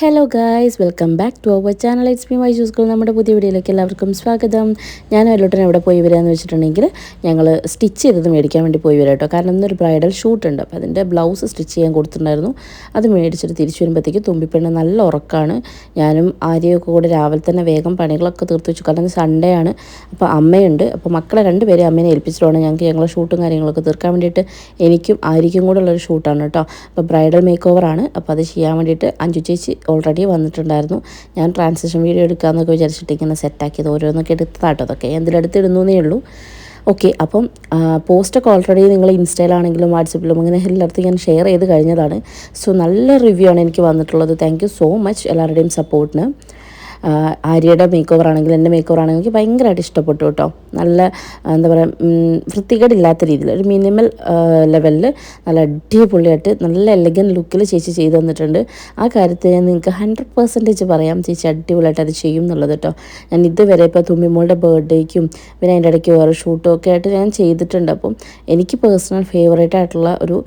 Hello guys welcome back to our channel it's me Y school നമ്മുടെ പുതിയ വീഡിയോയിലേക്ക് എല്ലാവർക്കും സ്വാഗതം. ഞാൻ എല്ലോട്ടൻ എവിടെ പോയി വരാമെന്ന് വെച്ചിട്ടുണ്ടെങ്കിൽ ഞങ്ങൾ സ്റ്റിച്ച് ചെയ്തത് മേടിക്കാൻ വേണ്ടി പോയി വരാം കേട്ടോ കാരണം ഇന്നൊരു ബ്രൈഡൽ ഷൂട്ട് ഉണ്ട്. അപ്പോൾ അതിന്റെ ബ്ലൗസ് സ്റ്റിച്ച് ചെയ്യാൻ കൊടുത്തിട്ടുണ്ടായിരുന്നു. അത് മേടിച്ചിട്ട് തിരിച്ചു വരുമ്പോഴത്തേക്ക് തുമ്പിപ്പെണ്ണ് നല്ല ഉറക്കമാണ് ഞാനും ആര്യയൊക്കെ കൂടെ രാവിലെ തന്നെ വേഗം പണികളൊക്കെ തീർത്ത് വെച്ചു. കാരണം സൺഡേ ആണ്. അപ്പോൾ അമ്മയുണ്ട്. അപ്പോൾ മക്കളെ രണ്ടുപേരെ അമ്മേനെ ഏൽപ്പിച്ചിട്ടാണ് ഞങ്ങൾക്ക് ഞങ്ങളെ ഷൂട്ടും കാര്യങ്ങളൊക്കെ തീർക്കാൻ വേണ്ടിയിട്ട് എനിക്കും ആര്യയ്ക്കും കൂടെ ഉള്ളൊരു ഷൂട്ടാണ് കേട്ടോ. അപ്പോൾ ബ്രൈഡൽ മേക്ക് ഓവറാണ് അപ്പോൾ അത് ചെയ്യാൻ വേണ്ടിയിട്ട് അഞ്ചു ചേച്ചി ഓൾറെഡി വന്നിട്ടുണ്ടായിരുന്നു. ഞാൻ ട്രാൻസിഷൻ വീഡിയോ എടുക്കാമെന്നൊക്കെ വിചാരിച്ചിട്ട് ഇങ്ങനെ സെറ്റാക്കിയത് ഓരോന്നൊക്കെ എടുത്തതാട്ടോ അതൊക്കെ. എന്തിലെടുത്തിടുന്നേ ഉള്ളൂ. ഓക്കെ അപ്പം പോസ്റ്റൊക്കെ ഓൾറെഡി നിങ്ങൾ ഇൻസ്റ്റയിലാണെങ്കിലും വാട്സപ്പിലും അങ്ങനെ എല്ലായിടത്തും ഞാൻ ഷെയർ ചെയ്ത് കഴിഞ്ഞതാണ്. സോ നല്ല റിവ്യൂ ആണ് എനിക്ക് വന്നിട്ടുള്ളത്. താങ്ക് സോ മച്ച് എല്ലാവരുടെയും സപ്പോർട്ടിന് ആര്യയുടെ മേക്ക് ഓവർ ആണെങ്കിലും എന്റെ മേക്ക് ഓവർ ആണെങ്കിലും എനിക്ക് ഭയങ്കരമായിട്ട് ഇഷ്ടപ്പെട്ടു കേട്ടോ. നല്ല എന്താ പറയുക വൃത്തികേടില്ലാത്ത രീതിയിൽ ഒരു മിനിമൽ ലെവലിൽ നല്ല അടിപൊളിയായിട്ട് നല്ല എലഗൻ ലുക്കിൽ ചേച്ചി ചെയ്തു തന്നിട്ടുണ്ട്. ആ കാര്യത്തിൽ ഞാൻ നിങ്ങൾക്ക് ഹൺഡ്രഡ് പെർസെന്റേജ് പറയാം ചേച്ചി അടിപൊളിയായിട്ട് അത് ചെയ്യും എന്നുള്ളത് കേട്ടോ. ഞാൻ ഇതുവരെ ഇപ്പോൾ തുമ്മിമോളുടെ ബർത്ത്ഡേക്കും പിന്നെ അതിന്റെ ഇടയ്ക്ക് വേറെ ഷൂട്ടും ഒക്കെ ആയിട്ട് ഞാൻ ചെയ്തിട്ടുണ്ട്. അപ്പം എനിക്ക് പേഴ്സണൽ ഫേവറേറ്റ് ആയിട്ടുള്ള ഒരു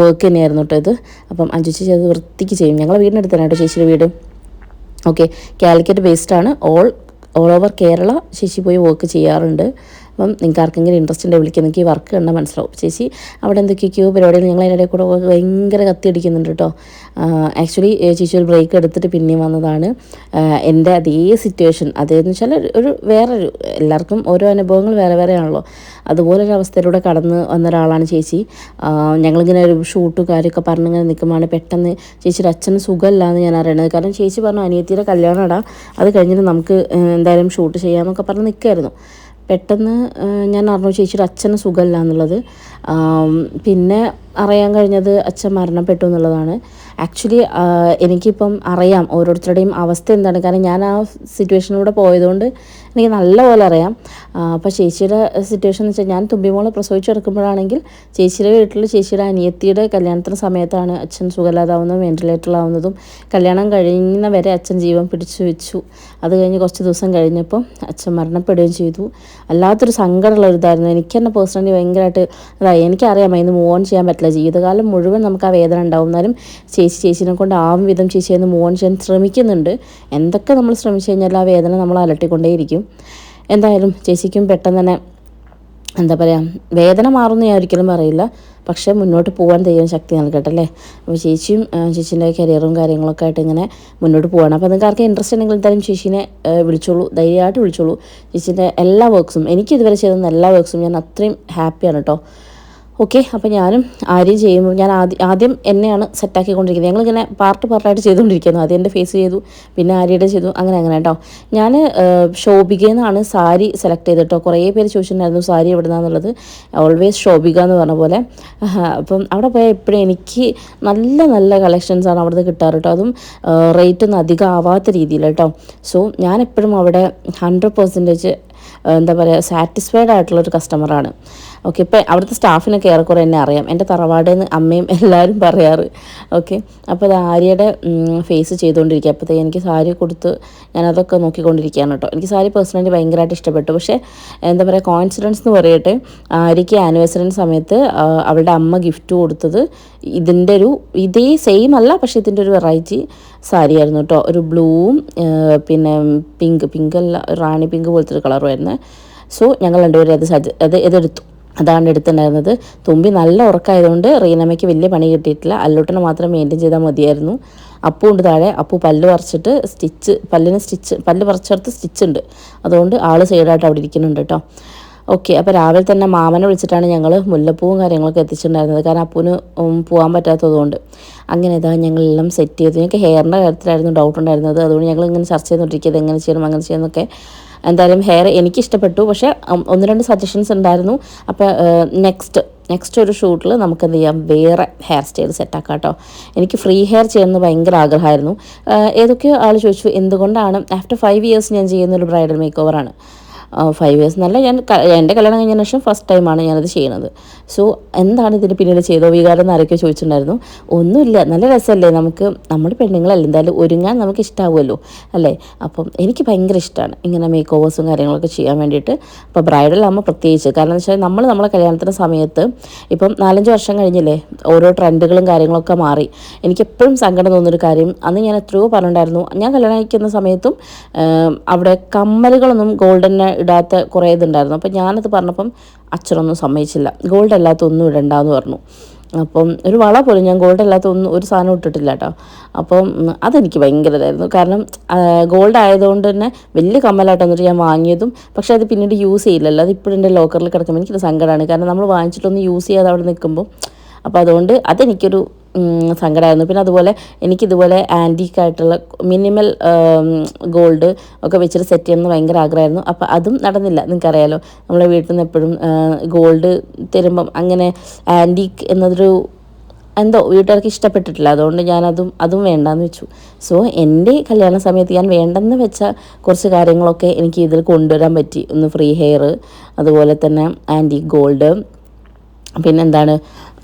വർക്ക് തന്നെയായിരുന്നു കേട്ടോ ഇത്. അപ്പം അഞ്ചു ചേച്ചി അത് വൃത്തിക്ക് ചെയ്യും. ഞങ്ങളുടെ വീടിനടുത്ത് തന്നെ കേട്ടോ ചേച്ചിയുടെ വീട്. ഓക്കെ കാലിക്കറ്റ് ബേസ്ഡ് ആണ്. All all over Kerala Sashi പോയി വർക്ക് ചെയ്യാറുണ്ട്. അപ്പം നിങ്ങൾക്ക് ആർക്കെങ്കിലും ഇൻട്രസ്റ്റ് ഉണ്ടെങ്കിൽ വിളിക്കുക നിങ്ങൾക്ക് ഈ വർക്ക് കണ്ടാൽ മനസ്സിലാവും. ചേച്ചി അവിടെ എന്തൊക്കെയൊക്കെയോ പരിപാടികൾ ഞങ്ങൾ അതിന്റെ കൂടെ ഭയങ്കര കത്തി അടിക്കുന്നുണ്ട് കേട്ടോ. ആക്ച്വലി ചേച്ചി ഒരു ബ്രേക്ക് എടുത്തിട്ട് പിന്നെയും വന്നതാണ്. എന്റെ അതേ സിറ്റുവേഷൻ അതേന്ന് വെച്ചാൽ ഒരു വേറൊരു എല്ലാവർക്കും ഓരോ അനുഭവങ്ങൾ വേറെ വേറെ ആണല്ലോ അതുപോലൊരു അവസ്ഥയിലൂടെ കടന്ന് വന്ന ഒരാളാണ് ചേച്ചി. ഞങ്ങളിങ്ങനെ ഒരു ഷൂട്ടും കാര്യമൊക്കെ പറഞ്ഞിങ്ങനെ നിൽക്കുമ്പോൾ പെട്ടെന്ന് ചേച്ചിയുടെ അച്ഛന് സുഖമല്ല എന്ന് ഞാൻ അറിയണത്. കാരണം ചേച്ചി പറഞ്ഞു അനിയത്തിയുടെ കല്യാണം ഇടാം അത് കഴിഞ്ഞിട്ട് നമുക്ക് എന്തായാലും ഷൂട്ട് ചെയ്യാമെന്നൊക്കെ പറഞ്ഞ് നിൽക്കുമായിരുന്നു പെട്ടെന്ന് ഞാൻ അറിഞ്ഞു ചേച്ചിയുടെ അച്ഛന് സുഖമല്ല എന്നുള്ളത്. പിന്നെ അറിയാൻ കഴിഞ്ഞത് അച്ഛൻ മരണപ്പെട്ടു എന്നുള്ളതാണ്. ആക്ച്വലി എനിക്കിപ്പം അറിയാം ഓരോരുത്തരുടെയും അവസ്ഥ എന്താണ്. കാരണം ഞാൻ ആ സിറ്റുവേഷനിലൂടെ പോയതുകൊണ്ട് എനിക്ക് നല്ലപോലെ അറിയാം. അപ്പോൾ ചേച്ചിയുടെ സിറ്റുവേഷൻ എന്ന് വെച്ചാൽ ഞാൻ തുമ്പിമോളെ പ്രസവിച്ചെടുക്കുമ്പോഴാണെങ്കിൽ ചേച്ചിയുടെ വീട്ടിൽ ചേച്ചിയുടെ അനിയത്തിയുടെ കല്യാണത്തിന് സമയത്താണ് അച്ഛൻ സുഖമില്ലാതാവുന്നതും വെന്റിലേറ്ററിലാവുന്നതും കല്യാണം കഴിയുന്ന വരെ അച്ഛൻ ജീവൻ പിടിച്ചു വെച്ചു. അത് കഴിഞ്ഞ് കുറച്ച് ദിവസം കഴിഞ്ഞപ്പോൾ അച്ഛൻ മരണപ്പെടുകയും ചെയ്തു. അല്ലാത്തൊരു സങ്കടമുള്ള ഒരിതായിരുന്നു എനിക്ക് തന്നെ പേഴ്സണലി ഭയങ്കരമായിട്ട് അതായത് എനിക്കറിയാം അതിന് മൂവ് ഓൺ ചെയ്യാൻ പറ്റില്ല. ജീവിതകാലം മുഴുവൻ നമുക്ക് ആ വേദന ഉണ്ടാവും. എന്നാലും ചേച്ചി ചേച്ചിനെ കൊണ്ട് ആവും വിധം ചേച്ചി എന്ന് മൂവ് ഓൺ ചെയ്യാൻ ശ്രമിക്കുന്നുണ്ട്. എന്തൊക്കെ നമ്മൾ ശ്രമിച്ചു കഴിഞ്ഞാൽ ആ വേദന നമ്മൾ അലട്ടിക്കൊണ്ടേയിരിക്കും. എന്തായാലും ചേച്ചിക്കും പെട്ടെന്ന് തന്നെ എന്താ പറയുക വേദന മാറുമെന്ന് ഞാൻ ഒരിക്കലും പറയില്ല. പക്ഷേ മുന്നോട്ട് പോകാൻ ദൈവം ശക്തി നൽകട്ടെ അല്ലേ? അപ്പോൾ ചേച്ചിയും ചേച്ചീന്റെ കരിയറും കാര്യങ്ങളൊക്കെ ആയിട്ട് ഇങ്ങനെ മുന്നോട്ട് പോകണം അപ്പോൾ നിങ്ങൾക്ക് ആർക്കും ഇൻട്രസ്റ്റ് ഉണ്ടെങ്കിൽ എന്തായാലും ചേച്ചീനെ വിളിച്ചോളൂ. ധൈര്യമായിട്ട് വിളിച്ചോളൂ. ചേച്ചീന്റെ എല്ലാ വർക്ക്സും എനിക്ക് ഇതുവരെ ചെയ്ത എല്ലാ വർക്ക്സും ഞാൻ അത്രയും ഹാപ്പിയാണ് കേട്ടോ ഓക്കെ അപ്പോൾ ഞാനും ആര്യം ചെയ്യുമ്പോൾ ഞാൻ ആദ്യം ആദ്യം എന്നെയാണ് സെറ്റാക്കിക്കൊണ്ടിരിക്കുന്നത് ഞങ്ങളിങ്ങനെ പാർട്ട് പാർട്ടായിട്ട് ചെയ്തുകൊണ്ടിരിക്കുന്നു. ആദ്യം എന്റെ ഫേസ് ചെയ്തു പിന്നെ ആര്യയുടെ ചെയ്തു അങ്ങനെ അങ്ങനെ കേട്ടോ ഞാൻ ശോഭികയിൽ നിന്നാണ് സാരി സെലക്ട് ചെയ്തിട്ടോ കുറേ പേര് ചോദിച്ചിട്ടുണ്ടായിരുന്നു സാരി എവിടെ നിന്നാന്നുള്ളത് ഓൾവേസ് ശോഭിക എന്ന് പറഞ്ഞ പോലെ. അപ്പം അവിടെ പോയാൽ എപ്പോഴും എനിക്ക് നല്ല നല്ല കളക്ഷൻസാണ് അവിടെ നിന്ന് കിട്ടാറ് കേട്ടോ അതും റേറ്റ് ഒന്നും അധികം ആവാത്ത രീതിയിൽ കേട്ടോ സോ ഞാൻ എപ്പോഴും അവിടെ ഹൺഡ്രഡ് പെർസെന്റേജ് എന്താ പറയുക സാറ്റിസ്ഫൈഡ് ആയിട്ടുള്ളൊരു കസ്റ്റമറാണ് ഓക്കെ ഇപ്പം അവിടുത്തെ സ്റ്റാഫിനൊക്കെ ഏറെക്കുറെ എന്നെ അറിയാം. എന്റെ തറവാടെന്ന് അമ്മയും എല്ലാവരും പറയാറ്. ഓക്കെ അപ്പോൾ അത് ആര്യയുടെ ഫേസ് ചെയ്തുകൊണ്ടിരിക്കുക അപ്പോഴത്തേ എനിക്ക് സാരി കൊടുത്ത് ഞാനതൊക്കെ നോക്കിക്കൊണ്ടിരിക്കുകയാണ് കേട്ടോ എനിക്ക് സാരി പേഴ്സണലി ഭയങ്കരമായിട്ട് ഇഷ്ടപ്പെട്ടു. പക്ഷേ എന്താ പറയുക കോൺഫിഡൻസ് എന്ന് പറയട്ടെ ആര്യയ്ക്ക് ആനിവേഴ്സറിന്റെ സമയത്ത് അവളുടെ അമ്മ ഗിഫ്റ്റ് കൊടുത്തത് ഇതിന്റെ ഒരു ഇതേ സെയിം അല്ല പക്ഷേ ഇതിന്റെ ഒരു വെറൈറ്റി സാരി ആയിരുന്നു കേട്ടോ ഒരു ബ്ലൂവും പിന്നെ പിങ്ക് പിങ്ക് അല്ല റാണി പിങ്ക് പോലത്തെ ഒരു കളറുമായിരുന്നു സോ ഞങ്ങൾ രണ്ടുപേരും അത് സജ അത് ഇതെടുത്തു. അതാണ് എടുത്തിട്ടുണ്ടായിരുന്നത്. തുമ്പി നല്ല ഉറക്കമായതുകൊണ്ട് റീനമ്മയ്ക്ക് വലിയ പണി കിട്ടിയിട്ടില്ല. അല്ലൂട്ടനെ മാത്രം മെയിന്റെയിൻ ചെയ്താൽ മതിയായിരുന്നു. അപ്പു ഉണ്ട് താഴെ. അപ്പു പല്ല് പറിച്ചിട്ട് സ്റ്റിച്ച് പല്ലിന് സ്റ്റിച്ച് പല്ല് പറിച്ചെടുത്ത് സ്റ്റിച്ച് ഉണ്ട്. അതുകൊണ്ട് ആൾ സൈഡായിട്ട് അവിടെ ഇരിക്കുന്നുണ്ട് കേട്ടോ. ഓക്കെ അപ്പോൾ രാവിലെ തന്നെ മാമനെ വിളിച്ചിട്ടാണ് ഞങ്ങൾ മുല്ലപ്പൂവും കാര്യങ്ങളൊക്കെ എത്തിച്ചിട്ടുണ്ടായിരുന്നത്. കാരണം അപ്പൂന് പോകാൻ പറ്റാത്തതുകൊണ്ട്. അങ്ങനെ ഇതാ ഞങ്ങളെല്ലാം സെറ്റ് ചെയ്ത്. ഞങ്ങൾക്ക് ഹെയറിന്റെ കാര്യത്തിലായിരുന്നു ഡൗട്ട് ഉണ്ടായിരുന്നത്. അതുകൊണ്ട് ഞങ്ങൾ ഇങ്ങനെ ചർച്ച ചെയ്തുകൊണ്ടിരിക്കുന്നത് എങ്ങനെ ചെയ്യണം അങ്ങനെ ചെയ്യണമെന്നൊക്കെ എന്തായാലും ഹെയർ എനിക്ക് ഇഷ്ടപ്പെട്ടു പക്ഷേ ഒന്ന് രണ്ട് സജഷൻസ് ഉണ്ടായിരുന്നു. അപ്പോൾ നെക്സ്റ്റ് നെക്സ്റ്റ് ഒരു ഷൂട്ടിൽ നമുക്ക് എന്ത് ചെയ്യാം? വേറെ ഹെയർ സ്റ്റൈൽ സെറ്റാക്കാം കേട്ടോ. എനിക്ക് ഫ്രീ ഹെയർ ചെയ്യണമെന്ന് ഭയങ്കര ആഗ്രഹമായിരുന്നു. ഏതൊക്കെയോ ആൾ ചോദിച്ചു എന്തുകൊണ്ടാണ്? ആഫ്റ്റർ ഫൈവ് ഇയേഴ്സ് ഞാൻ ചെയ്യുന്ന ഒരു ബ്രൈഡൽ മേക്ക് ഓവറാണ് ഫൈവ് ഇയേഴ്സ് എന്നല്ല ഞാൻ എന്റെ കല്യാണം കഴിഞ്ഞതിന് ശേഷം ഫസ്റ്റ് ടൈമാണ് ഞാനത് ചെയ്യുന്നത് സോ എന്താണ് ഇതിന് പിന്നീട് ചെയ്തോ വികാരം എന്ന് ആരൊക്കെ ചോദിച്ചിട്ടുണ്ടായിരുന്നു. ഒന്നുമില്ല നല്ല രസമല്ലേ നമുക്ക്? നമ്മൾ പെണ്ണുങ്ങളല്ല എന്തായാലും ഒരുങ്ങാൻ നമുക്ക് ഇഷ്ടമാവുമല്ലോ അല്ലേ? അപ്പം എനിക്ക് ഭയങ്കര ഇഷ്ടമാണ് ഇങ്ങനെ മേക്ക് ഓവേഴ്സും കാര്യങ്ങളൊക്കെ ചെയ്യാൻ വേണ്ടിയിട്ട്. അപ്പോൾ ബ്രൈഡൽ ആകുമ്പോൾ പ്രത്യേകിച്ച്. കാരണം എന്ന് വെച്ചാൽ നമ്മൾ നമ്മളെ കല്യാണത്തിന്റെ സമയത്ത് ഇപ്പം നാലഞ്ച് വർഷം കഴിഞ്ഞില്ലേ ഓരോ ട്രെൻഡുകളും കാര്യങ്ങളൊക്കെ മാറി. എനിക്ക് എപ്പോഴും സങ്കടം തോന്നുന്നൊരു കാര്യം അന്ന് ഞാൻ എത്രയോ പറഞ്ഞിട്ടുണ്ടായിരുന്നു. ഞാൻ കല്യാണം കഴിക്കുന്ന സമയത്തും അവിടെ കമ്മലുകളൊന്നും ഗോൾഡന് ഇടാത്ത കുറേ ഇതുണ്ടായിരുന്നു. അപ്പം ഞാനത് പറഞ്ഞപ്പം അച്ഛനൊന്നും സമ്മതിച്ചില്ല. ഗോൾഡ് അല്ലാത്ത ഒന്നും ഇടണ്ടെന്ന് പറഞ്ഞു. അപ്പം ഒരു വള പോലും ഞാൻ ഗോൾഡ് അല്ലാത്ത ഒന്നും ഒരു സാധനം ഇട്ടിട്ടില്ല കേട്ടോ അപ്പം അതെനിക്ക് ഭയങ്കര ഇതായിരുന്നു. കാരണം ഗോൾഡ് ആയതുകൊണ്ട് തന്നെ വലിയ കമ്മലായിട്ട് എന്നിട്ട് ഞാൻ വാങ്ങിയതും പക്ഷേ അത് പിന്നീട് യൂസ് ചെയ്യില്ലല്ലോ. അത് ഇപ്പോഴും എന്റെ ലോക്കറിൽ കിടക്കുമ്പോൾ എനിക്കൊരു സങ്കടമാണ് കാരണം നമ്മൾ വാങ്ങിച്ചിട്ടൊന്ന് യൂസ് ചെയ്യാതെ അവിടെ നിൽക്കുമ്പോൾ അപ്പോൾ അതുകൊണ്ട് അതെനിക്കൊരു സങ്കടമായിരുന്നു പിന്നെ അതുപോലെ എനിക്കിതുപോലെ ആന്റീക്കായിട്ടുള്ള മിനിമൽ ഗോൾഡ് ഒക്കെ വെച്ചിട്ട് സെറ്റ് ചെയ്യണമെന്ന് ഭയങ്കര ആഗ്രഹമായിരുന്നു. അപ്പോൾ അതും നടന്നില്ല. നിങ്ങൾക്കറിയാലോ നമ്മളെ വീട്ടിൽ നിന്ന് എപ്പോഴും ഗോൾഡ് തരുമ്പം അങ്ങനെ ആന്റീക്ക് എന്നതൊരു എന്തോ വീട്ടുകാർക്ക് ഇഷ്ടപ്പെട്ടിട്ടില്ല. അതുകൊണ്ട് ഞാനതും അതും വേണ്ടാന്ന് വെച്ചു. സോ എന്റെ കല്യാണ സമയത്ത് ഞാൻ വേണ്ടെന്ന് വെച്ച കുറച്ച് കാര്യങ്ങളൊക്കെ എനിക്ക് ഇതിൽ കൊണ്ടുവരാൻ പറ്റി. ഒന്ന് ഫ്രീ ഹെയർ അതുപോലെ തന്നെ ആന്റീക്ക് ഗോൾഡ് പിന്നെന്താണ്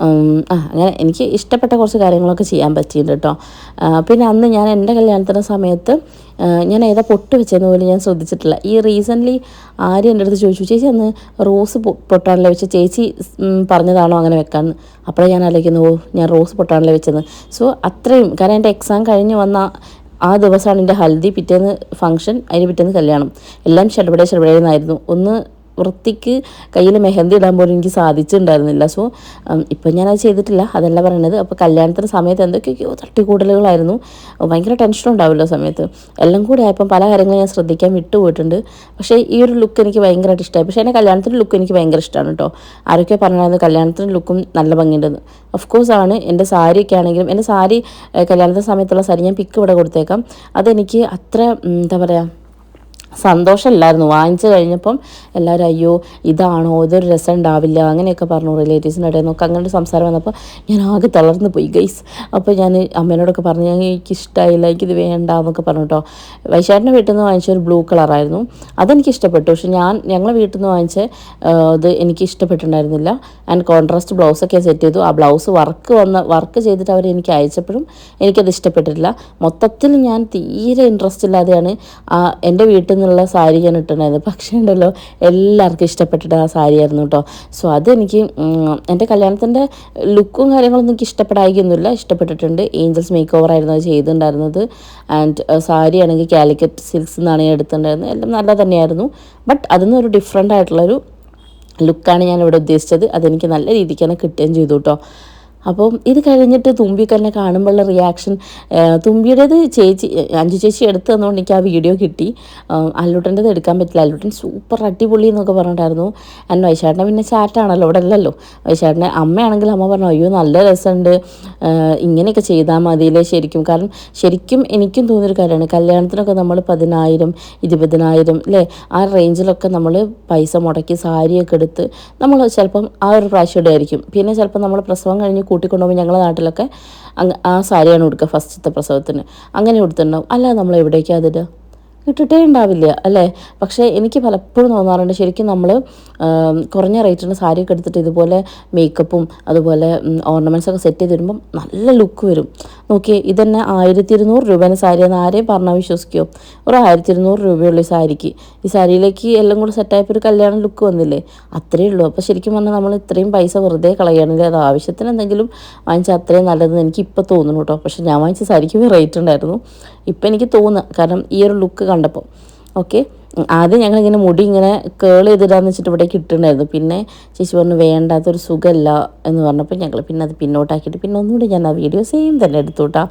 ആ അങ്ങനെ എനിക്ക് ഇഷ്ടപ്പെട്ട കുറച്ച് കാര്യങ്ങളൊക്കെ ചെയ്യാൻ പറ്റിയിട്ടുണ്ട് കേട്ടോ. പിന്നെ അന്ന് ഞാൻ എന്റെ കല്യാണത്തിന്റെ സമയത്ത് ഞാൻ ഏതാ പൊട്ട് വെച്ചതെന്ന് പോലും ഞാൻ ശ്രദ്ധിച്ചിട്ടില്ല. ഈ റീസെന്റ്ലി ആരും എന്റെ അടുത്ത് ചോദിച്ചു ചേച്ചി അന്ന് റോസ് പൊട്ടാണല്ലോ വെച്ച ചേച്ചി പറഞ്ഞതാണോ അങ്ങനെ വെക്കാമെന്ന് അപ്പോഴേ ഞാൻ ആലോചിക്കുന്നു ഓ ഞാൻ റോസ് പൊട്ടാണല്ലോ വെച്ചത് സോ അത്രയും കാരണം എന്റെ എക്സാം കഴിഞ്ഞ് വന്ന ആ ദിവസമാണ് എന്റെ ഹൽദി പിറ്റേന്ന് ഫംഗ്ഷൻ അതിന് പിറ്റേന്ന് കല്യാണം. എല്ലാം ചെലവിടെ ചെലവിടെയെന്നായിരുന്നു ഒന്ന് വൃത്തിക്ക് കയ്യിൽ മെഹന്തി ഇടാൻ പോലും എനിക്ക് സാധിച്ചിട്ടുണ്ടായിരുന്നില്ല. സോ ഇപ്പം ഞാനത് ചെയ്തിട്ടില്ല. അതല്ല പറയണത്. അപ്പോൾ കല്യാണത്തിന് സമയത്ത് എന്തൊക്കെയൊക്കെയോ തട്ടിക്കൂടലുകളായിരുന്നു. ഭയങ്കര ടെൻഷൻ ഉണ്ടാവില്ല സമയത്ത്. എല്ലാം കൂടി ആയപ്പം പല കാര്യങ്ങളും ഞാൻ ശ്രദ്ധിക്കാൻ വിട്ടുപോയിട്ടുണ്ട്. പക്ഷേ ഈ ഒരു ലുക്ക് എനിക്ക് ഭയങ്കരമായിട്ട് ഇഷ്ടമായി. പക്ഷേ എന്റെ കല്യാണത്തിന്റെ ലുക്ക് എനിക്ക് ഭയങ്കര ഇഷ്ടമാണ് കേട്ടോ ആരൊക്കെ പറഞ്ഞായിരുന്നു കല്യാണത്തിന്റെ ലുക്കും നല്ല ഭംഗിയുണ്ടെന്ന്. ഓഫ് കോഴ്സ് ആണ്. എന്റെ സാരിയൊക്കെ ആണെങ്കിലും എന്റെ സാരി കല്യാണത്തിന്റെ സമയത്തുള്ള സാരി ഞാൻ പിക്ക് ഇവിടെ കൊടുത്തേക്കാം. അതെനിക്ക് അത്ര എന്താ പറയുക സന്തോഷമില്ലായിരുന്നു. വാങ്ങിച്ചു കഴിഞ്ഞപ്പം എല്ലാവരും അയ്യോ ഇതാണോ? ഇതൊരു രസം ഉണ്ടാവില്ല. അങ്ങനെയൊക്കെ പറഞ്ഞു റിലേറ്റീവ്സിന്റെ ഇടയിൽ നിന്നൊക്കെ. അങ്ങനെ സംസാരം വന്നപ്പോൾ ഞാൻ ആകെ തളർന്നു പോയി ഗൈസ് അപ്പോൾ ഞാൻ അമ്മേനോടൊക്കെ പറഞ്ഞു ഞാൻ എനിക്കിഷ്ടമായില്ല എനിക്കിത് വേണ്ട എന്നൊക്കെ പറഞ്ഞു കേട്ടോ വൈശാട്ടിന്റെ വീട്ടിൽ നിന്ന് വാങ്ങിച്ച ഒരു ബ്ലൂ കളറായിരുന്നു അതെനിക്ക് ഇഷ്ടപ്പെട്ടു. പക്ഷെ ഞാൻ ഞങ്ങളെ വീട്ടിൽ നിന്ന് വാങ്ങിച്ച ഇത് എനിക്ക് ഇഷ്ടപ്പെട്ടിട്ടുണ്ടായിരുന്നില്ല. ആൻഡ് കോൺട്രാസ്റ്റ് ബ്ലൗസൊക്കെ സെറ്റ് ചെയ്തു. ആ ബ്ലൗസ് വർക്ക് വന്ന് വർക്ക് ചെയ്തിട്ട് അവർ എനിക്ക് അയച്ചപ്പോഴും എനിക്കത് ഇഷ്ടപ്പെട്ടിട്ടില്ല. മൊത്തത്തിൽ ഞാൻ തീരെ ഇൻട്രസ്റ്റ് ഇല്ലാതെയാണ് എന്റെ വീട്ടിൽ നിന്നുള്ള സാരി ഞാൻ ഇട്ടിട്ടുണ്ടായിരുന്നു പക്ഷേ ഉണ്ടല്ലോ എല്ലാവർക്കും ഇഷ്ടപ്പെട്ടിട്ട് ആ സാരി ആയിരുന്നു കേട്ടോ സോ അതെനിക്ക് എന്റെ കല്യാണത്തിന്റെ ലുക്കും കാര്യങ്ങളൊന്നും എനിക്ക് ഇഷ്ടപ്പെടായിക്കൊന്നുമില്ല ഇഷ്ടപ്പെട്ടിട്ടുണ്ട്. ഏഞ്ചൽസ് മേക്ക് ഓവർ ആയിരുന്നു അത് ചെയ്തിട്ടുണ്ടായിരുന്നത്. ആൻഡ് സാരി ആണെങ്കിൽ കാലിക്കറ്റ് സിൽക്സ് എന്നാണ് ഞാൻ എടുത്തിട്ടുണ്ടായിരുന്നത്. എല്ലാം നല്ല തന്നെയായിരുന്നു. ബട്ട് അതിൽ ഒരു ഡിഫറെന്റ് ആയിട്ടുള്ളൊരു ലുക്കാണ് ഞാൻ ഇവിടെ ഉദ്ദേശിച്ചത്. അതെനിക്ക് നല്ല രീതിക്ക് തന്നെ കിട്ടുകയും ചെയ്തു കേട്ടോ അപ്പം ഇത് കഴിഞ്ഞിട്ട് തുമ്പിക്കല്ലിനെ കാണുമ്പോഴുള്ള റിയാക്ഷൻ തുമ്പിയുടേത് ചേച്ചി അഞ്ചു ചേച്ചി എടുത്തു തന്നുകൊണ്ട് എനിക്ക് ആ വീഡിയോ കിട്ടി. അല്ലൂട്ടന്റെത് എടുക്കാൻ പറ്റില്ല. അല്ലൂട്ടൻ സൂപ്പർ അടിപൊളി എന്നൊക്കെ പറഞ്ഞിട്ടായിരുന്നു ആൻഡ് വൈശാട്ടിനെ പിന്നെ ചാറ്റാണല്ലോ ഇവിടെ അല്ലല്ലോ. വൈശാട്ടിനെ അമ്മയാണെങ്കിൽ അമ്മ പറഞ്ഞു അയ്യോ നല്ല രസമുണ്ട്. ഇങ്ങനെയൊക്കെ ചെയ്താൽ മതിയില്ലേ ശരിക്കും? കാരണം ശരിക്കും എനിക്കും തോന്നിയൊരു കാര്യമാണ്. കല്യാണത്തിനൊക്കെ നമ്മൾ പതിനായിരം ഇരുപതിനായിരം അല്ലേ? ആ റേഞ്ചിലൊക്കെ നമ്മൾ പൈസ മുടക്കി സാരിയൊക്കെ എടുത്ത് നമ്മൾ ചിലപ്പം ആ ഒരു പ്രാവശ്യം ഇടുമായിരിക്കും. പിന്നെ ചിലപ്പോൾ നമ്മൾ പ്രസവം കഴിഞ്ഞ് കൂട്ടിക്കൊണ്ടുപോകുമ്പോൾ ഞങ്ങളുടെ നാട്ടിലൊക്കെ ആ സാരിയാണ് കൊടുക്കുക ഫസ്റ്റത്തെ പ്രസവത്തിന്. അങ്ങനെ കൊടുത്തിട്ടുണ്ടാവും അല്ലാതെ നമ്മൾ എവിടേക്കാണ് അതിടുക കിട്ടിട്ടേ ഉണ്ടാവില്ല അല്ലേ? പക്ഷേ എനിക്ക് പലപ്പോഴും തോന്നാറുണ്ട് ശരിക്കും നമ്മൾ കുറഞ്ഞ റേറ്റിന് സാരിയൊക്കെ എടുത്തിട്ട് ഇതുപോലെ മേക്കപ്പും അതുപോലെ ഓർണമെന്റ്സൊക്കെ സെറ്റ് ചെയ്ത് വരുമ്പം നല്ല ലുക്ക് വരും. നോക്കിയേ ഇതന്നെ ആയിരത്തി ഇരുന്നൂറ് രൂപേന്റെ എന്ന് ആരെയും പറഞ്ഞാൽ വിശ്വസിക്കുമോ ഒരു ആയിരത്തി ഇരുന്നൂറ് രൂപയുള്ള ഈ സാരിക്ക്. ഈ സാരിയിലേക്ക് എല്ലാം കൂടെ സെറ്റായപ്പോൾ ഒരു കല്യാണ ലുക്ക് വന്നില്ലേ? അത്രയേ ഉള്ളൂ. അപ്പോൾ ശരിക്കും പറഞ്ഞാൽ നമ്മൾ ഇത്രയും പൈസ വെറുതെ കളയണില്ല അത് ആവശ്യത്തിന് എന്തെങ്കിലും വാങ്ങിച്ചാൽ അത്രയും നല്ലതെന്ന് എനിക്ക് ഇപ്പോൾ തോന്നുന്നു കേട്ടോ. പക്ഷേ ഞാൻ വാങ്ങിച്ച സാരിക്ക് റേറ്റ് ഉണ്ടായിരുന്നു. ഇപ്പം എനിക്ക് തോന്നുക കാരണം ഈ ഒരു ലുക്ക് കണ്ടപ്പോൾ. ഓക്കെ ആദ്യം ഞങ്ങളിങ്ങനെ മുടി ഇങ്ങനെ കേൾ ചെയ്തിടാന്ന് വെച്ചിട്ട് ഇവിടെ കിട്ടുന്നുണ്ടായിരുന്നു പിന്നെ ചേച്ചി പറഞ്ഞു വേണ്ടാത്തൊരു സുഖമല്ല എന്ന് പറഞ്ഞപ്പോൾ ഞങ്ങൾ പിന്നെ അത് പിന്നോട്ടാക്കിയിട്ട് പിന്നെ ഒന്നുകൂടി ഞാൻ ആ വീഡിയോ സെയിം തന്നെ എടുത്തു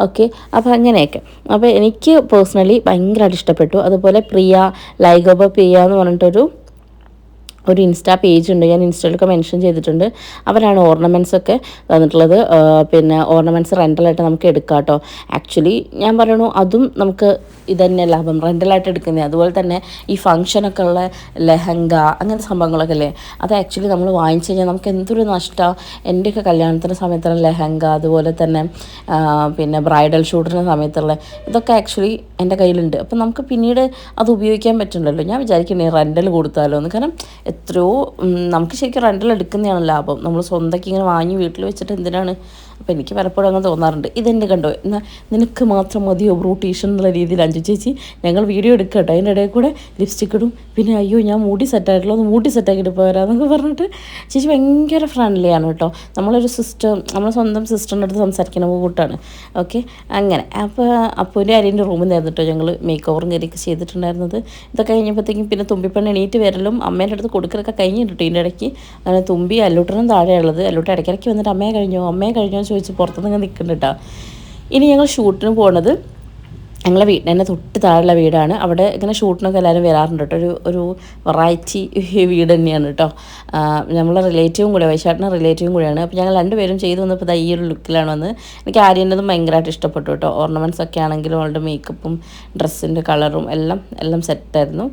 ഓക്കെ അപ്പോൾ അങ്ങനെയൊക്കെ. അപ്പോൾ എനിക്ക് പേഴ്സണലി ഭയങ്കരമായിട്ട് ഇഷ്ടപ്പെട്ടു. അതുപോലെ പ്രിയ ലൈഗോബ പ്രിയ എന്ന് പറഞ്ഞിട്ടൊരു ഒരു ഇൻസ്റ്റാ പേജ് ഉണ്ട്. ഞാൻ ഇൻസ്റ്റയിലൊക്കെ മെൻഷൻ ചെയ്തിട്ടുണ്ട്. അവരാണ് ഓർണമെന്റ്സ് ഒക്കെ തന്നിട്ടുള്ളത്. പിന്നെ ഓർണമെന്റ്സ് റെന്റലായിട്ട് നമുക്ക് എടുക്കാം കേട്ടോ. ആക്ച്വലി ഞാൻ പറയണു അതും നമുക്ക് ഇതന്നെ ലാഭം. റെന്റലായിട്ട് എടുക്കുന്നത് അതുപോലെ തന്നെ ഈ ഫങ്ഷനൊക്കെ ഉള്ള ലെഹങ്ക അങ്ങനത്തെ സംഭവങ്ങളൊക്കെ അല്ലേ? അത് ആക്ച്വലി നമ്മൾ വാങ്ങിച്ചു കഴിഞ്ഞാൽ നമുക്ക് എന്തൊരു നഷ്ടമാണ് എന്റെയൊക്കെ കല്യാണത്തിന്റെ സമയത്തുള്ള ലെഹങ്ക അതുപോലെ തന്നെ പിന്നെ ബ്രൈഡൽ ഷൂട്ടിന്റെ സമയത്തുള്ള ഇതൊക്കെ ആക്ച്വലി എന്റെ കയ്യിലുണ്ട്. അപ്പം നമുക്ക് പിന്നീട് അത് ഉപയോഗിക്കാൻ പറ്റുന്നുണ്ടല്ലോ. ഞാൻ വിചാരിക്കുന്നത് റെന്റൽ കൊടുത്താലോ എന്ന്. കാരണം എത്രയോ നമുക്ക് ശരിക്കും റെന്റൽ എടുക്കുന്നതാണ് ലാഭം. നമ്മൾ സ്വന്തമൊക്കെ ഇങ്ങനെ വാങ്ങി വീട്ടിൽ വെച്ചിട്ട് എന്തിനാണ് അപ്പോൾ എനിക്ക് പലപ്പോഴും അങ്ങനെ തോന്നാറുണ്ട്. ഇതെന്നെ കണ്ടോ? എന്നാൽ നിനക്ക് മാത്രം മതിയോ ബ്രൂട്ടീഷൻ എന്നുള്ള രീതിയിൽ അഞ്ചു ചേച്ചി ഞങ്ങൾ വീഡിയോ എടുക്കട്ടെ. അതിന്റെ ഇടയിൽ കൂടെ ലിപ്സ്റ്റിക് ഇടും. പിന്നെ അയ്യോ ഞാൻ മൂടി സെറ്റായിട്ടുള്ള മൂടി സെറ്റാക്കിയിട്ട് പോരാന്നൊക്കെ പറഞ്ഞിട്ട് ചേച്ചി ഭയങ്കര ഫ്രണ്ട്ലിയാണ് കേട്ടോ. നമ്മളൊരു സിസ്റ്റർ നമ്മളെ സ്വന്തം സിസ്റ്ററിന്റെ അടുത്ത് സംസാരിക്കുന്ന കൂട്ടാണ്. ഓക്കെ അങ്ങനെ. അപ്പോൾ അപ്പൂന്റെ അരിന്റെ റൂമിൽ നിന്നായിരുന്നു കേട്ടോ ഞങ്ങൾ മേക്ക് ഓവറും കയറിയൊക്കെ ചെയ്തിട്ടുണ്ടായിരുന്നത്. ഇതൊക്കെ കഴിഞ്ഞപ്പോഴത്തേക്കും പിന്നെ തുമ്പിപ്പെണ്ണ് എണീറ്റ് വരലും അമ്മേന്റെ അടുത്ത് കൊടുക്കലൊക്കെ കഴിഞ്ഞിട്ടുണ്ട് ഇതിന്റെ ഇടയ്ക്ക്. അങ്ങനെ തുമ്പി അല്ലൂട്ടനും താഴെയുള്ളത് അല്ലൂട്ടൻ ഇടയ്ക്കിടയ്ക്ക് വന്നിട്ട് അമ്മയെ കഴിഞ്ഞോ? അമ്മയെ കഴിഞ്ഞോ ചോദിച്ച് പുറത്തുനിന്ന് നിൽക്കുന്നുണ്ട് കേട്ടോ ഇനി ഞങ്ങൾ ഷൂട്ടിന് പോണത് ഞങ്ങളെ വീട്ടിൽ തന്നെ തൊട്ട് താഴെയുള്ള വീടാണ്. അവിടെ ഇങ്ങനെ ഷൂട്ടിനൊക്കെ എല്ലാവരും വരാറുണ്ട് കേട്ടോ ഒരു ഒരു വെറൈറ്റി വീട് തന്നെയാണ് കേട്ടോ നമ്മളെ റിലേറ്റീവും കൂടെ വൈശാട്ടിന് റിലേറ്റീവും കൂടെയാണ്. അപ്പോൾ ഞങ്ങൾ രണ്ടുപേരും ചെയ്തു വന്നപ്പോൾ ഈ ഒരു ലുക്കിലാണ് വന്ന് എനിക്ക് ആര്യന്റെതും ഭയങ്കരമായിട്ട് ഇഷ്ടപ്പെട്ടു കേട്ടോ ഓർണമെന്റ്സ് ഒക്കെ ആണെങ്കിലും അവളുടെ മേക്കപ്പും ഡ്രസ്സിന്റെ കളറും എല്ലാം എല്ലാം സെറ്റായിരുന്നു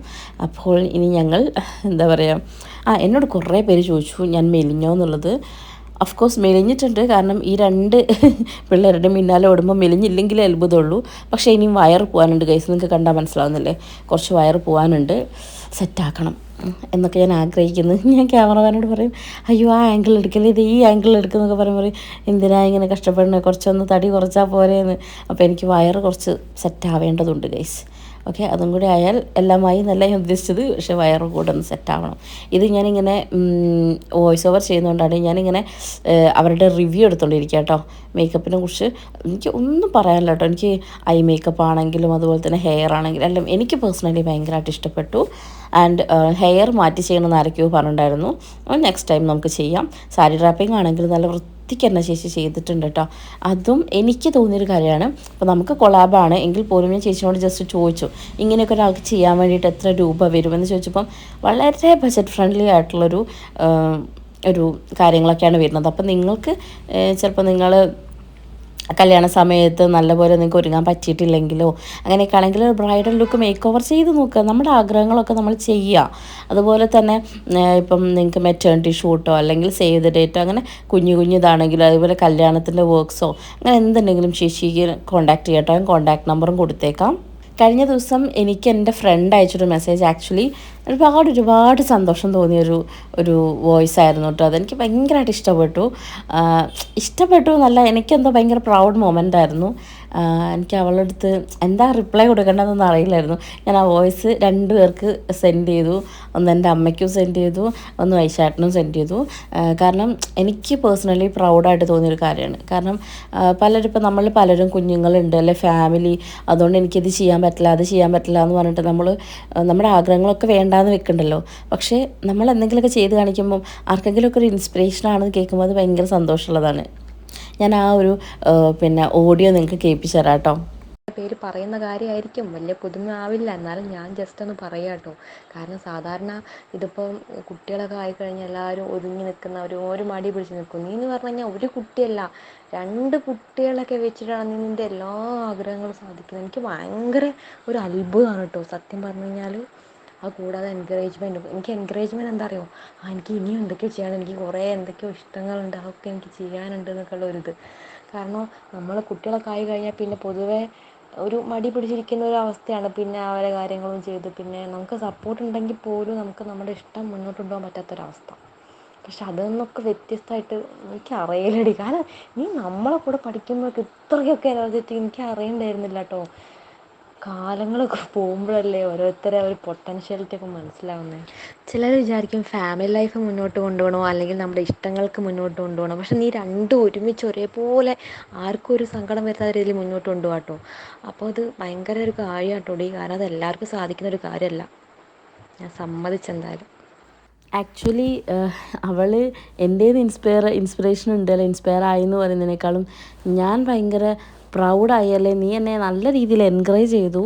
അപ്പോൾ ഇനി ഞങ്ങൾ എന്താ പറയുക ആ എന്നോട് കുറേ പേര് ചോദിച്ചു ഞാൻ മെലിഞ്ഞോ എന്നുള്ളത്. ഓഫ് കോഴ്സ് മെലിഞ്ഞിട്ടുണ്ട്. കാരണം ഈ രണ്ട് പിള്ളേരുടെ പിന്നാലെ ഓടുമ്പോൾ മെലിഞ്ഞില്ലെങ്കിലേ അത്ഭുതമുള്ളൂ പക്ഷേ ഇനിയും വയർ പോകാനുണ്ട് ഗൈസ് നിങ്ങൾക്ക് കണ്ടാൽ മനസ്സിലാവുന്നില്ലേ? കുറച്ച് വയർ പോകാനുണ്ട് സെറ്റാക്കണം എന്നൊക്കെ ഞാൻ ആഗ്രഹിക്കുന്നു. ഞാൻ ക്യാമറമാനോട് പറയും അയ്യോ ആ ആംഗിൾ എടുക്കല്ലേ? ഇത് ഈ ആംഗിൾ എടുക്കുന്നൊക്കെ പറയും എന്തിനാ ഇങ്ങനെ കഷ്ടപ്പെടുന്നത് കുറച്ചൊന്ന് തടി കുറച്ചാൽ പോരെയെന്ന് അപ്പോൾ എനിക്ക് വയർ കുറച്ച് സെറ്റ് ആവേണ്ടതുണ്ട് ഗൈസ് ഓക്കെ അതും കൂടി ആയാൽ എല്ലാമായി നല്ല ഞാൻ ഉദ്ദേശിച്ചത് പക്ഷേ വയറ് കൂടെ ഒന്ന് സെറ്റ് ആവണം ഇത് ഞാനിങ്ങനെ വോയിസ് ഓവർ ചെയ്യുന്നതുകൊണ്ടാണ് ഞാനിങ്ങനെ അവരുടെ റിവ്യൂ എടുത്തുകൊണ്ടിരിക്കുക കേട്ടോ മേക്കപ്പിനെ കുറിച്ച് എനിക്ക് ഒന്നും പറയാനില്ല കേട്ടോ എനിക്ക് ഐ മേക്കപ്പ് ആണെങ്കിലും അതുപോലെ തന്നെ ഹെയർ ആണെങ്കിലും എല്ലാം എനിക്ക് പേഴ്സണലി ഭയങ്കരമായിട്ട് ഇഷ്ടപ്പെട്ടു. ആൻഡ് ഹെയർ മാറ്റി ചെയ്യണമെന്ന് ആരൊക്കെയോ പറഞ്ഞിട്ടുണ്ടായിരുന്നു. നെക്സ്റ്റ് ടൈം നമുക്ക് ചെയ്യാം. സാരി ഡ്രാപ്പിംഗ് ആണെങ്കിൽ നല്ല വൃത്തിക്ക് തന്നെ ചേച്ചി ചെയ്തിട്ടുണ്ട് കേട്ടോ അതും എനിക്ക് തോന്നിയൊരു കാര്യമാണ്. അപ്പോൾ നമുക്ക് കൊളാബാണ് എങ്കിൽ പോലും ഞാൻ ചേച്ചിനോട് ജസ്റ്റ് ചോദിച്ചു. ഇങ്ങനെയൊക്കെ ഒരാൾക്ക് ചെയ്യാൻ വേണ്ടിയിട്ട് എത്ര രൂപ വരുമെന്ന് ചോദിച്ചപ്പം വളരെ ബജറ്റ് ഫ്രണ്ട്ലി ആയിട്ടുള്ളൊരു ഒരു കാര്യങ്ങളൊക്കെയാണ് വരുന്നത്. അപ്പം നിങ്ങൾക്ക് ചിലപ്പോൾ നിങ്ങൾ കല്യാണ സമയത്ത് നല്ലപോലെ നിങ്ങൾക്ക് ഒരുങ്ങാൻ പറ്റിയിട്ടില്ലെങ്കിലോ അങ്ങനെയൊക്കെ ആണെങ്കിൽ ബ്രൈഡൽ ലുക്ക് മേക്ക് ഓവർ ചെയ്ത് നോക്കുക. നമ്മുടെ ആഗ്രഹങ്ങളൊക്കെ നമ്മൾ ചെയ്യുക. അതുപോലെ തന്നെ ഇപ്പം നിങ്ങൾക്ക് മെറ്റേണിറ്റി ഷൂട്ടോ അല്ലെങ്കിൽ സേവ് ദ ഡേറ്റോ അങ്ങനെ കുഞ്ഞു കുഞ്ഞിതാണെങ്കിലും അതുപോലെ കല്യാണത്തിന്റെ വർക്ക്സോ അങ്ങനെ എന്തുണ്ടെങ്കിലും ചേച്ചിക്ക് കോൺടാക്ട് ചെയ്യട്ടോ കോൺടാക്ട് നമ്പറും കൊടുത്തേക്കാം. കഴിഞ്ഞ ദിവസം എനിക്ക് എന്റെ ഫ്രണ്ട് അയച്ചൊരു മെസ്സേജ് ആക്ച്വലി ഒരുപാട് ഒരുപാട് സന്തോഷം തോന്നിയൊരു ഒരു വോയിസ് ആയിരുന്നു കേട്ടോ. അതെനിക്ക് ഭയങ്കരമായിട്ട് ഇഷ്ടപ്പെട്ടു. ഇഷ്ടപ്പെട്ടു എന്നല്ല എനിക്കെന്തോ ഭയങ്കര പ്രൗഡ് മൊമെന്റ് ആയിരുന്നു. എനിക്ക് അവളുടെ അടുത്ത് എന്താ റിപ്ലൈ കൊടുക്കേണ്ടതെന്നൊന്നും അറിയില്ലായിരുന്നു. ഞാൻ ആ വോയിസ് രണ്ട് പേർക്ക് സെൻഡ് ചെയ്തു. ഒന്ന് എന്റെ അമ്മയ്ക്കും സെൻഡ് ചെയ്തു ഒന്ന് വൈശാട്ടിനും സെൻഡ് ചെയ്തു. കാരണം എനിക്ക് പേഴ്സണലി പ്രൗഡായിട്ട് തോന്നിയൊരു കാര്യമാണ്. കാരണം പലരും ഇപ്പം നമ്മൾ പലരും കുഞ്ഞുങ്ങളുണ്ട് അല്ലെ ഫാമിലി അതുകൊണ്ട് എനിക്കിത് ചെയ്യാൻ പറ്റില്ല അത് ചെയ്യാൻ പറ്റില്ല എന്ന് പറഞ്ഞിട്ട് നമ്മൾ നമ്മുടെ ആഗ്രഹങ്ങളൊക്കെ വേണ്ടാന്ന് വെക്കണ്ടല്ലോ. പക്ഷേ നമ്മൾ എന്തെങ്കിലുമൊക്കെ ചെയ്ത് കാണിക്കുമ്പം ആർക്കെങ്കിലുമൊക്കെ ഒരു ഇൻസ്പിറേഷൻ ആണെന്ന് കേൾക്കുമ്പോൾ അത് ഭയങ്കര സന്തോഷമുള്ളതാണ്. ഞാൻ ആ ഒരു പിന്നെ ഓഡിയോ നിങ്ങൾക്ക് കേൾപ്പിച്ചു തരാം കേട്ടോ. പേര് പറയുന്ന കാര്യമായിരിക്കും. വലിയ പുതുമ ആവില്ല എന്നാലും ഞാൻ ജസ്റ്റ് ഒന്ന് പറയാം കേട്ടോ. കാരണം സാധാരണ ഇതിപ്പം കുട്ടികളൊക്കെ ആയിക്കഴിഞ്ഞാൽ എല്ലാവരും ഒതുങ്ങി നിൽക്കുന്ന ഒരു ഒരു മടി പിടിച്ച് നിൽക്കും. നീ എന്ന് പറഞ്ഞു കഴിഞ്ഞാൽ ഒരു കുട്ടിയല്ല. രണ്ട് കുട്ടികളൊക്കെ വെച്ചിട്ടാണ് നീ നിന്റെ എല്ലാ ആഗ്രഹങ്ങളും സാധിക്കുന്നത്. എനിക്ക് ഭയങ്കര ഒരു അത്ഭുതമാണ് കേട്ടോ. സത്യം പറഞ്ഞു കഴിഞ്ഞാൽ അത് കൂടാതെ എൻകറേജ്മെന്റും എനിക്ക് എൻകറേജ്മെന്റ് എന്താ അറിയോ ആ എനിക്ക് ഇനിയും എന്തൊക്കെയോ ചെയ്യണം എനിക്ക് കുറേ എന്തൊക്കെയോ ഇഷ്ടങ്ങളുണ്ട്. അതൊക്കെ എനിക്ക് ചെയ്യാനുണ്ട് എന്നൊക്കെയുള്ള ഒരിത് കാരണം നമ്മൾ കുട്ടികളൊക്കെ ആയി കഴിഞ്ഞാൽ പിന്നെ പൊതുവേ ഒരു മടി പിടിച്ചിരിക്കുന്ന ഒരു അവസ്ഥയാണ്. പിന്നെ അവരെ കാര്യങ്ങളും ചെയ്ത് പിന്നെ നമുക്ക് സപ്പോർട്ട് ഉണ്ടെങ്കിൽ പോലും നമുക്ക് നമ്മുടെ ഇഷ്ടം മുന്നോട്ട് കൊണ്ടുപോകാൻ പറ്റാത്തൊരവസ്ഥ. പക്ഷെ അതിൽ വ്യത്യസ്തമായിട്ട് എനിക്ക് അറിയില്ലടി. കാരണം നീ നമ്മളെ കൂടെ പഠിക്കുമ്പോഴൊക്കെ ഇത്രയൊക്കെ എനർജറ്റിക് എനിക്ക് അറിയണ്ടായിരുന്നില്ല കേട്ടോ കാലങ്ങളൊക്കെ പോകുമ്പോഴല്ലേ ഓരോരുത്തരെ ഒരു പൊട്ടൻഷ്യാലിറ്റി ഒക്കെ മനസ്സിലാവുന്നത് ചിലർ വിചാരിക്കും ഫാമിലി ലൈഫ് മുന്നോട്ട് കൊണ്ടുപോകണോ? അല്ലെങ്കിൽ നമ്മുടെ ഇഷ്ടങ്ങൾക്ക് മുന്നോട്ട് കൊണ്ടുപോകണോ? പക്ഷെ നീ രണ്ടും ഒരുമിച്ച് ഒരേപോലെ ആർക്കും ഒരു സങ്കടം വരുത്താത്ത രീതിയിൽ മുന്നോട്ട് കൊണ്ടുപോകാം കേട്ടോ. അപ്പോൾ അത് ഭയങ്കര ഒരു കാര്യമാട്ടോ ഈ കാരണം അത് എല്ലാവർക്കും സാധിക്കുന്ന ഒരു കാര്യമല്ല. ഞാൻ സമ്മതിച്ചെന്തായാലും ആക്ച്വലി അവൾ എന്റേത് ഇൻസ്പയർ ഇൻസ്പിറേഷൻ ഉണ്ട് അല്ലെ ഇൻസ്പയർ ആയി എന്ന് പറയുന്നതിനേക്കാളും ഞാൻ ഭയങ്കര പ്രൗഡായി അല്ലെ? നീ എന്നെ നല്ല രീതിയിൽ എൻകറേജ് ചെയ്തു.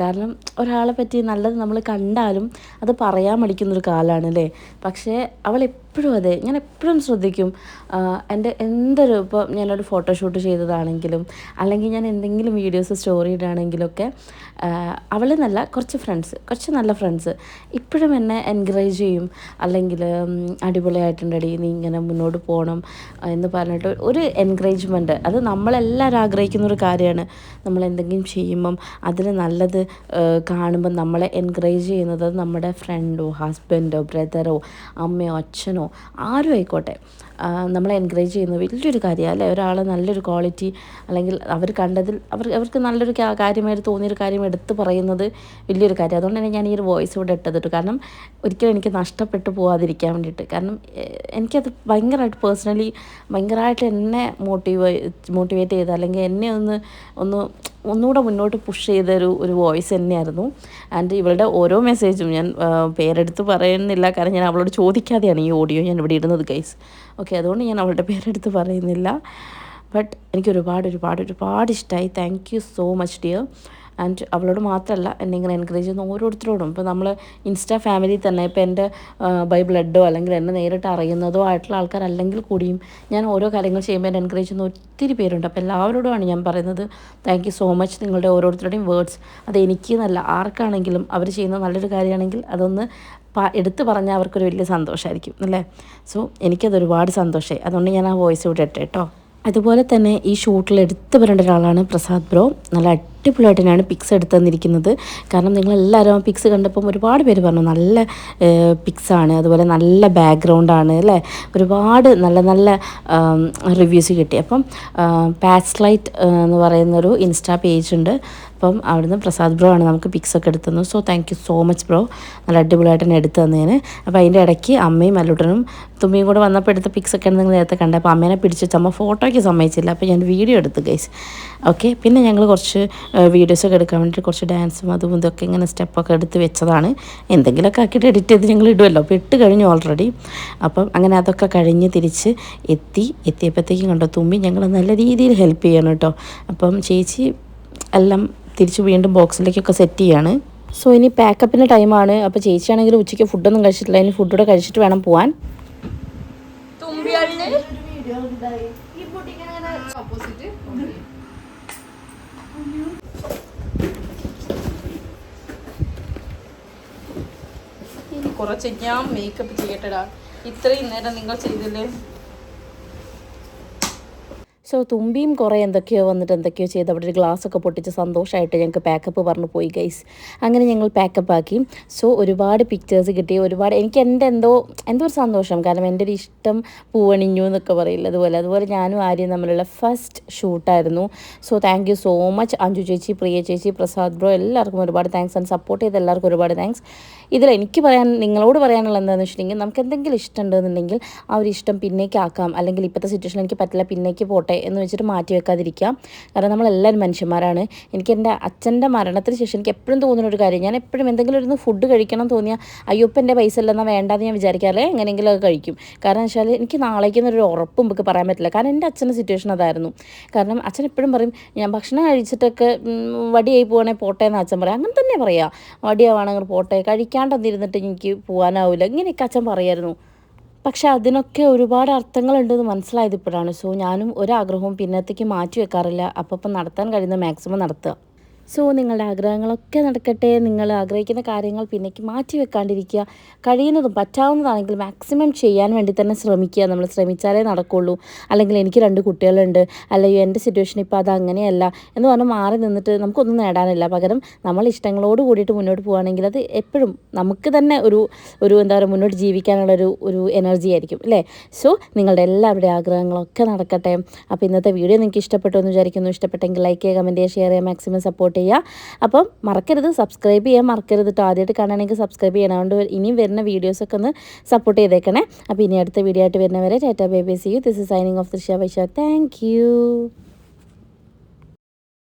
കാരണം ഒരാളെ പറ്റി നല്ലത് നമ്മൾ കണ്ടാലും അത് പറയാൻ മടിക്കുന്നൊരു കാലമാണ് അല്ലേ? പക്ഷേ അവൾ എപ്പോഴും അതെ ഞാൻ എപ്പോഴും ശ്രദ്ധിക്കും. എന്റെ എന്തൊരു ഇപ്പോൾ ഞാനൊരു ഫോട്ടോഷൂട്ട് ചെയ്തതാണെങ്കിലും അല്ലെങ്കിൽ ഞാൻ എന്തെങ്കിലും വീഡിയോസ് സ്റ്റോറി ഇടുകയാണെങ്കിലൊക്കെ നല്ല കുറച്ച് ഫ്രണ്ട്സ് കുറച്ച് നല്ല ഫ്രണ്ട്സ് ഇപ്പോഴും എന്നെ എൻകറേജ് ചെയ്യും. അല്ലെങ്കിൽ അടിപൊളിയായിട്ടുണ്ടടി നീ ഇങ്ങനെ മുന്നോട്ട് പോകണം എന്ന് പറഞ്ഞിട്ട് ഒരു എൻകറേജ്മെന്റ് അത് നമ്മളെല്ലാവരും ആഗ്രഹിക്കുന്ന ഒരു കാര്യമാണ്. നമ്മൾ എന്തെങ്കിലും ചെയ്യുമ്പം അതിൽ നല്ലത് കാണുമ്പം നമ്മളെ എൻകറേജ് ചെയ്യുന്നത് നമ്മുടെ ഫ്രണ്ടോ ഹസ്ബൻഡോ ബ്രദറോ അമ്മയോ അച്ഛനോ ആരും ആയിക്കോട്ടെ. നമ്മളെ എൻകറേജ് ചെയ്യുന്നത് വലിയൊരു കാര്യമാണ് അല്ലേ? ഒരാൾ നല്ലൊരു ക്വാളിറ്റി അല്ലെങ്കിൽ അവർ കണ്ടതിൽ അവർ അവർക്ക് നല്ലൊരു കാര്യമായി കാര്യമായിട്ട് തോന്നിയൊരു കാര്യം എടുത്ത് പറയുന്നത് വലിയൊരു കാര്യം. അതുകൊണ്ട് തന്നെ ഞാൻ ഈ ഒരു വോയിസ് ഇവിടെ ഇട്ടത് കേട്ടോ കാരണം ഒരിക്കലും എനിക്ക് നഷ്ടപ്പെട്ടു പോകാതിരിക്കാൻ വേണ്ടിയിട്ട്. കാരണം എനിക്കത് ഭയങ്കരമായിട്ട് പേഴ്സണലി ഭയങ്കരമായിട്ട് എന്നെ മോട്ടീവ് മോട്ടിവേറ്റ് ചെയ്ത് അല്ലെങ്കിൽ എന്നെ ഒന്ന് ഒന്ന് ഒന്നുകൂടെ മുന്നോട്ട് പുഷ് ചെയ്തൊരു ഒരു വോയിസ് തന്നെയായിരുന്നു. ആൻഡ് ഇവളുടെ ഓരോ മെസ്സേജും ഞാൻ പേരെടുത്ത് പറയുന്നില്ല. കാരണം ഞാൻ അവളോട് ചോദിക്കാതെയാണ് ഈ ഓഡിയോ ഞാൻ ഇവിടെ ഇടുന്നത് ഗൈസ് ഓക്കെ അതുകൊണ്ട് ഞാൻ അവളുടെ പേരെടുത്ത് പറയുന്നില്ല. ബട്ട് എനിക്ക് ഒരുപാട് ഒരുപാട് ഒരുപാട് ഇഷ്ടമായി thank you so much dear and അവളോട് മാത്രമല്ല എന്നെ ഇങ്ങനെ എൻകറേജ് ചെയ്യുന്ന ഓരോരുത്തരോടും. ഇപ്പോൾ നമ്മൾ ഇൻസ്റ്റാ ഫാമിലി തന്നെ ഇപ്പോൾ എന്റെ ബൈ ബ്ലഡോ അല്ലെങ്കിൽ എന്നെ നേരിട്ട് അറിയുന്നതോ ആയിട്ടുള്ള ആൾക്കാരല്ലെങ്കിൽ കൂടിയും ഞാൻ ഓരോ കാര്യങ്ങൾ ചെയ്യുമ്പോൾ എന്നെ എൻകറേജ് ചെയ്യുന്ന ഒത്തിരി പേരുണ്ട്. അപ്പോൾ എല്ലാവരോടുമാണ് ഞാൻ പറയുന്നത് താങ്ക് യു സോ മച്ച് നിങ്ങളുടെ ഓരോരുത്തരുടെയും വേർഡ്സ് അത് എനിക്ക് നല്ല ആർക്കാണെങ്കിലും അവർ ചെയ്യുന്ന നല്ലൊരു കാര്യമാണെങ്കിൽ അതൊന്ന് എടുത്ത് പറഞ്ഞാൽ അവർക്കൊരു വലിയ സന്തോഷമായിരിക്കും അല്ലേ? സോ എനിക്കത് ഒരുപാട് സന്തോഷമായി അതുകൊണ്ട് ഞാൻ ആ വോയിസ് ഇവിടെ ഇട്ടെ കേട്ടോ അതുപോലെ തന്നെ ഈ ഷൂട്ടിൽ എടുത്തു വരേണ്ട ഒരാളാണ് പ്രസാദ് ബ്രോ. നല്ല അടിപൊളിയായിട്ട് തന്നെയാണ് പിക്സ് എടുത്തു തന്നിരിക്കുന്നത് കാരണം നിങ്ങളെല്ലാവരും ആ പിക്സ് കണ്ടപ്പം ഒരുപാട് പേര് പറഞ്ഞു നല്ല പിക്സാണ് അതുപോലെ നല്ല ബാക്ക്ഗ്രൗണ്ടാണ് അല്ലേ? ഒരുപാട് നല്ല നല്ല റിവ്യൂസ് കിട്ടി. അപ്പം പാച്ച് ലൈറ്റ് എന്ന് പറയുന്നൊരു ഇൻസ്റ്റാ പേജ് ഉണ്ട്. അപ്പം അവിടുന്ന് പ്രസാദ് ബ്രോ ആണ് നമുക്ക് പിക്സ് ഒക്കെ എടുത്തു so thank you so much bro നല്ല അടിപൊളിയായിട്ട് തന്നെ എടുത്തു തന്നതിന്. അപ്പോൾ അതിന്റെ ഇടയ്ക്ക് അമ്മയും അല്ലുട്ടനും തുമ്മിയും കൂടെ വന്നപ്പോൾ എടുത്ത പിക്സ് ഒക്കെ നിങ്ങൾ നേരത്തെ കണ്ടത്. അപ്പോൾ അമ്മേനെ പിടിച്ചിട്ട് അമ്മ ഫോട്ടോയ്ക്ക് സമ്മതിച്ചില്ല. അപ്പോൾ ഞാൻ വീഡിയോ എടുത്തു ഗൈസ് ഓക്കെ പിന്നെ ഞങ്ങൾ കുറച്ച് വീഡിയോസൊക്കെ എടുക്കാൻ വേണ്ടിയിട്ട് കുറച്ച് ഡാൻസും അതും ഇതൊക്കെ ഇങ്ങനെ സ്റ്റെപ്പൊക്കെ എടുത്ത് വെച്ചതാണ്. എന്തെങ്കിലുമൊക്കെ ആക്കിയിട്ട് എഡിറ്റ് ചെയ്ത് ഞങ്ങൾ ഇടുമല്ലോ അപ്പോൾ ഇട്ട് കഴിഞ്ഞു ഓൾറെഡി അപ്പം അങ്ങനെ അതൊക്കെ കഴിഞ്ഞ് തിരിച്ച് എത്തി. എത്തിയപ്പോഴത്തേക്കും കണ്ടോ തുമ്പി ഞങ്ങൾ നല്ല രീതിയിൽ ഹെൽപ്പ് ചെയ്യണം കേട്ടോ. അപ്പം ചേച്ചി എല്ലാം തിരിച്ച് വീണ്ടും ബോക്സിലേക്കൊക്കെ സെറ്റ് ചെയ്യാണ്. സോ ഇനി പാക്കപ്പിന്റെ ടൈമാണ് അപ്പോൾ ചേച്ചിയാണെങ്കിൽ ഉച്ചയ്ക്ക് ഫുഡൊന്നും കഴിച്ചിട്ടില്ല. ഇനി ഫുഡൂടെ കഴിച്ചിട്ട് വേണം പോവാൻ. ഇനി കുറച്ച് ഞാൻ മേക്കപ്പ് ചെയ്യട്ടെടാ. ഇത്രയും നേരം നിങ്ങൾ ചെയ്തില്ലേ? സോ തുമ്പിയും കുറേ എന്തൊക്കെയോ വന്നിട്ട് എന്തൊക്കെയോ ചെയ്ത് അവിടെ ഒരു ഗ്ലാസ് ഒക്കെ പൊട്ടിച്ച് സന്തോഷമായിട്ട് ഞങ്ങൾക്ക് പാക്കപ്പ് പറഞ്ഞു പോയി ഗൈസ് അങ്ങനെ ഞങ്ങൾ പാക്കപ്പ് ആക്കി. സോ ഒരുപാട് പിക്ചേഴ്സ് കിട്ടി. ഒരുപാട് എനിക്ക് എന്റെ എന്തോ എന്തോ ഒരു സന്തോഷം. കാരണം എന്റെ ഒരു ഇഷ്ടം പൂവണിഞ്ഞു എന്നൊക്കെ പറയില്ല അതുപോലെ. അതുപോലെ ഞാനും ആര്യം തമ്മിലുള്ള first ഷൂട്ടായിരുന്നു so thank you so much Anju ചേച്ചി പ്രിയ ചേച്ചി പ്രസാദ് ബ്രോ എല്ലാവർക്കും ഒരുപാട് താങ്ക്സ് ആൻഡ് സപ്പോർട്ട് ചെയ്ത എല്ലാവർക്കും ഒരുപാട് താങ്ക്സ് ഇതിൽ എനിക്ക് പറയാൻ നിങ്ങളോട് പറയാനുള്ള എന്താണെന്ന് വെച്ചിട്ടുണ്ടെങ്കിൽ നമുക്ക് എന്തെങ്കിലും ഇഷ്ടമുണ്ടെന്നുണ്ടെങ്കിൽ ആ ഒരു ഇഷ്ടം പിന്നേക്ക് ആക്കാം. അല്ലെങ്കിൽ ഇപ്പോഴത്തെ സിറ്റുവേഷൻ എനിക്ക് പറ്റില്ല പിന്നേക്ക് പോട്ടെ എന്ന് വെച്ചിട്ട് മാറ്റി വെക്കാതിരിക്കാം. കാരണം നമ്മളെല്ലാവരും മനുഷ്യന്മാരാണ്. എനിക്ക് എന്റെ അച്ഛന്റെ മരണത്തിന് ശേഷം എനിക്ക് എപ്പോഴും തോന്നുന്ന ഒരു കാര്യം ഞാൻ എപ്പോഴും എന്തെങ്കിലും ഒരു ഫുഡ് കഴിക്കണം തോന്നിയാൽ അയ്യോ ഇപ്പം എന്റെ പൈസ ഇല്ലെന്നാൽ വേണ്ടാന്ന് ഞാൻ വിചാരിക്കാറില്ല. എങ്ങനെയെങ്കിലും അത് കഴിക്കും. കാരണം വെച്ചാൽ എനിക്ക് നാളേക്കൊന്നും ഒരു ഉറപ്പും നമുക്ക് പറയാൻ പറ്റില്ല. കാരണം എന്റെ അച്ഛന്റെ സിറ്റുവേഷൻ അതായിരുന്നു. കാരണം അച്ഛൻ എപ്പോഴും പറയും ഞാൻ ഭക്ഷണം കഴിച്ചിട്ടൊക്കെ വടിയായി പോകണേ പോട്ടെ എന്ന് അച്ഛൻ പറയും. അങ്ങനെ തന്നെ പറയാം. വടിയാവാണെങ്കിൽ പോട്ടെ. കഴിക്കാണ്ടെന്നിരുന്നിട്ട് എനിക്ക് പോകാനാവില്ല ഇങ്ങനെയൊക്കെ അച്ഛൻ പറയായിരുന്നു. പക്ഷെ അതിനൊക്കെ ഒരുപാട് അർത്ഥങ്ങളുണ്ടെന്ന് മനസ്സിലായത് ഇപ്പോഴാണ്. സോ ഞാനും ഒരാഗ്രഹവും പിന്നത്തേക്ക് മാറ്റി വെക്കാറില്ല. അപ്പം നടത്താൻ കഴിയുന്ന മാക്സിമം നടത്തുക. സോ നിങ്ങളുടെ ആഗ്രഹങ്ങളൊക്കെ നടക്കട്ടെ. നിങ്ങൾ ആഗ്രഹിക്കുന്ന കാര്യങ്ങൾ പിന്നേക്ക് മാറ്റി വെക്കാണ്ടിരിക്കുക. കഴിയുന്നതും പറ്റാവുന്നതാണെങ്കിൽ മാക്സിമം ചെയ്യാൻ വേണ്ടി തന്നെ ശ്രമിക്കുക. നമ്മൾ ശ്രമിച്ചാലേ നടക്കുള്ളൂ. അല്ലെങ്കിൽ എനിക്ക് രണ്ട് കുട്ടികളുണ്ട്. അല്ലെങ്കിൽ എന്റെ സിറ്റുവേഷൻ ഇപ്പോൾ അത് അങ്ങനെയല്ല എന്ന് പറഞ്ഞ് മാറി നിന്നിട്ട് നമുക്കൊന്നും നേടാനില്ല. പകരം നമ്മൾ ഇഷ്ടങ്ങളോട് കൂടിയിട്ട് മുന്നോട്ട് പോകുകയാണെങ്കിൽ അത് എപ്പോഴും നമുക്ക് തന്നെ ഒരു ഒരു എന്താ പറയുക മുന്നോട്ട് ജീവിക്കാനുള്ള ഒരു ഒരു എനർജി ആയിരിക്കും അല്ലേ? സോ നിങ്ങളുടെ എല്ലാവരുടെ ആഗ്രഹങ്ങളൊക്കെ നടക്കട്ടെ. അപ്പോൾ ഇന്നത്തെ വീഡിയോ നിങ്ങൾക്ക് ഇഷ്ടപ്പെട്ടു എന്ന് വിചാരിക്കുന്നു. ഇഷ്ടപ്പെട്ടെങ്കിൽ ലൈക്ക് ചെയ്യുക കമന്റ് ചെയ്യുക ഷെയർ ചെയ്യുക മാക്സിമം സപ്പോർട്ട് ചെയ്യുക. അപ്പം മറക്കരുത് സബ്സ്ക്രൈബ് ചെയ്യാൻ മറക്കരുത് കേട്ടോ ആദ്യമായിട്ട് കാണുകയാണെങ്കിൽ സബ്സ്ക്രൈബ് ചെയ്യണം. അതുകൊണ്ട് ഇനിയും വരുന്ന വീഡിയോസൊക്കെ ഒന്ന് സപ്പോർട്ട് ചെയ്തേക്കണേ. അപ്പോൾ ഇനി അടുത്ത വീഡിയോ ആയിട്ട് വരുന്നവരെ tata baby see you this is signing off Drishya Vaishakh thank